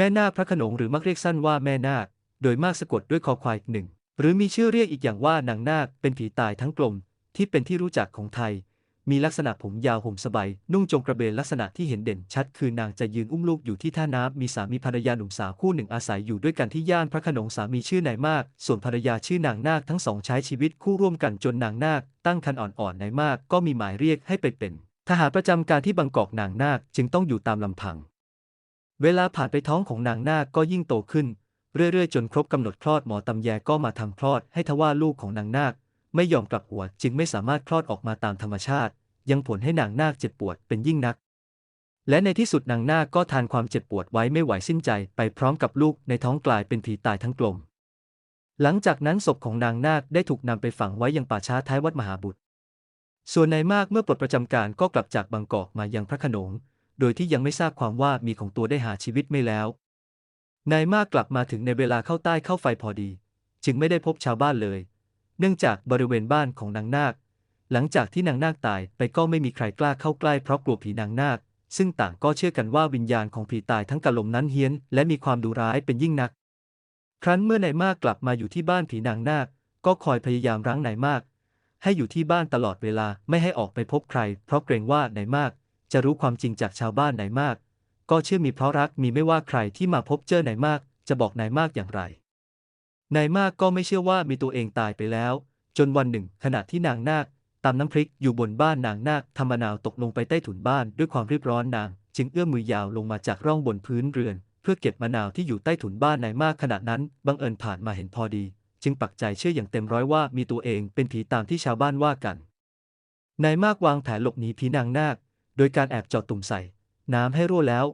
แม่นาคพระขนงหรือมักเรียกสั้นว่าแม่นาค โดยมากสะกดด้วยคอควายหนึ่ง หรือมีชื่อเรียกอีกอย่างว่านางนาคเป็นผีตายทั้งกลมที่เป็นที่รู้จักของไทย มีลักษณะผมยาวห่มสบายนุ่งจงกระเบนลักษณะที่เห็นเด่นชัด คือนางจะยืนอุ้มลูกอยู่ที่ท่าน้ำมีสามีภรรยาหนุ่มสาวคู่หนึ่งอาศัยอยู่ด้วยกันที่ย่านพระขนงสามีชื่อนายมาก ส่วนภรรยาชื่อนางนาคทั้งสองใช้ชีวิตคู่ร่วมกันจนนางนาค ตั้งครรภ์อ่อนๆนายมากก็มีหมายเรียกให้ไปเป็นทหารประจำการที่บางกอกนางนาคจึงต้องอยู่ตามลำพัง เวลาผ่านไปท้องของนางนาคก็ยิ่งโตขึ้น เรื่อยๆ จนครบกำหนดคลอดหมอตำแยก็มาทำคลอดให้ทว่าลูกของนางนาค ไม่ยอมกลับหัวจึงไม่สามารถคลอดออกมาตามธรรมชาติ ยังผลให้นางนาคเจ็บปวดเป็นยิ่งนัก และในที่สุดนางนาคก็ทานความเจ็บปวดไว้ไม่ไหวสิ้นใจไปพร้อมกับลูกในท้องกลายเป็นผีตายทั้งกลม หลังจากนั้นศพของนางนาคได้ถูกนำไปฝังไว้ยังป่าช้าท้ายวัดมหาบุตร ส่วนนายมากเมื่อปลดประจำการก็กลับจากบางกอกมายังพระขนง โดยที่ยังไม่ทราบความว่ามีของตัวได้หาชีวิตไม่แล้ว นายมากกลับมาถึงในเวลาเข้าใต้เข้าไฟพอดี จึงไม่ได้พบชาวบ้านเลย เนื่องจากบริเวณบ้านของนางนาค หลังจากที่นางนาคตายไปก็ไม่มีใครกล้าเข้าใกล้เพราะกลัวผีนางนาค ซึ่งต่างก็เชื่อกันว่าวิญญาณของผีตายทั้งกะลมนั้นเฮี้ยน และมีความดุร้ายเป็นยิ่งนัก ครั้นเมื่อนายมากกลับมาอยู่ที่บ้านผีนางนาค ก็คอยพยายามรั้งนายมากให้อยู่ที่บ้านตลอดเวลาไม่ให้ออกไปพบใคร เพราะเกรงว่านายมาก จะรู้ความจริงจากชาวบ้านนายมาก ก็เชื่อมีเพราะรักมีไม่ว่าใครที่มาพบเจอนายมาก จะบอกนายมากอย่างไรนายมากก็ไม่เชื่อว่ามีตัวเองตายไปแล้ว จนวันหนึ่ง ขณะที่นางนาคตำน้ำพริกอยู่บนบ้านนางนาคทำมะนาวตกลงไปใต้ถุนบ้านด้วยความรีบร้อนนาง จึงเอื้อมมือยาวลงมาจากร่องบนพื้นเรือน เพื่อเก็บมะนาวที่อยู่ใต้ถุนบ้านนายมากขณะนั้นบังเอิญผ่านมาเห็นพอดี จึงปักใจเชื่ออย่างเต็มร้อยว่ามีตัวเองเป็นผีตามที่ชาวบ้านว่ากันนายมากวางแผนหลบหนีผีนางนาค โดยการแอบเจาะตุ่มใส่ น้ำให้รั่วแล้ว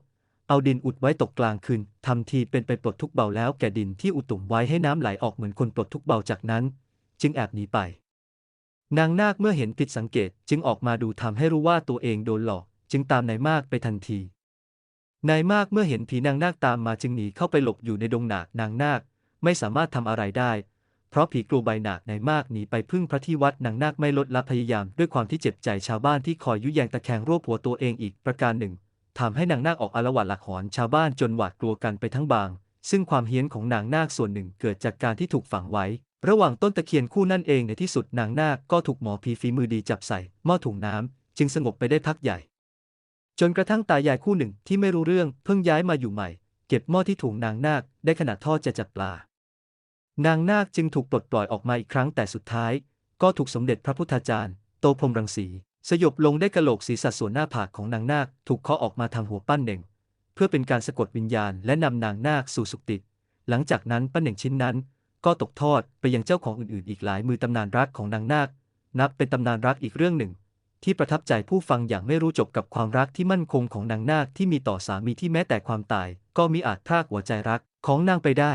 เอาดินอุดไว้ตกกลางคืนทำทีเป็นไปปลดทุกเบาแล้วแก่ดินที่อุดตุ่มไว้ให้น้ำไหลออกเหมือนคนปลดทุกเบาจากนั้น จึงแอบหนีไป นางนาคเมื่อเห็นผิดสังเกตจึงออกมาดูทำให้รู้ว่าตัวเองโดนหลอก จึงตามนายมากไปทันทีนายมากเมื่อเห็นผีนางนาคตามมาจึงหนีเข้าไปหลบอยู่ในดงหนากนางนาคไม่สามารถทำอะไรได้ เพราะผีกลัวใบหนากในมากหนีไปพึ่งพระที่วัดนางนาคไม่ลดละพยายามด้วยความที่เจ็บใจชาวบ้านที่คอยยุแยงตะแคงรวบหัวตัวเองอีกประการหนึ่งทำให้นางนาคออกอารวาสหลักหอนชาวบ้านจนหวาดกลัวกันไปทั้งบาง ซึ่งความเฮี้ยนของนางนาคส่วนหนึ่งเกิดจากการที่ถูกฝังไว้ ระหว่างต้นตะเคียนคู่นั่นเองในที่สุดนางนาคก็ถูกหมอผีฝีมือดีจับใส่หม้อถุงน้ำจึงสงบไปได้พักใหญ่ จนกระทั่งตายายคู่หนึ่งที่ไม่รู้เรื่องเพิ่งย้ายมาอยู่ใหม่ เก็บหม้อที่ถุงนางนาคได้ขนาดทอดจะจับปลา นางนาคจึงถูกปลดปล่อยออกมาอีกครั้งแต่สุดท้าย ก็ถูกสมเด็จพระพุทธาจารย์ โตพรมรังสี สยบลงได้กระโหลกศีรษะส่วนหน้าผากของนางนาคถูกเคาะออกมาทางหัวปั้นเน่ง เพื่อเป็นการสะกดวิญญาณและนำนางนาคสู่สุคติ หลังจากนั้นปั้นเน่งชิ้นนั้น ก็ตกทอดไปยังเจ้าของอื่นๆ อีกหลายมือตำนานรักของนางนาค นับเป็นตำนานรักอีกเรื่องหนึ่ง ที่ประทับใจผู้ฟังอย่างไม่รู้จบกับความรักที่มั่นคงของนางนาคที่มีต่อสามีที่แม้แต่ความตาย ก็มิอาจพรากหัวใจรักของนางไปได้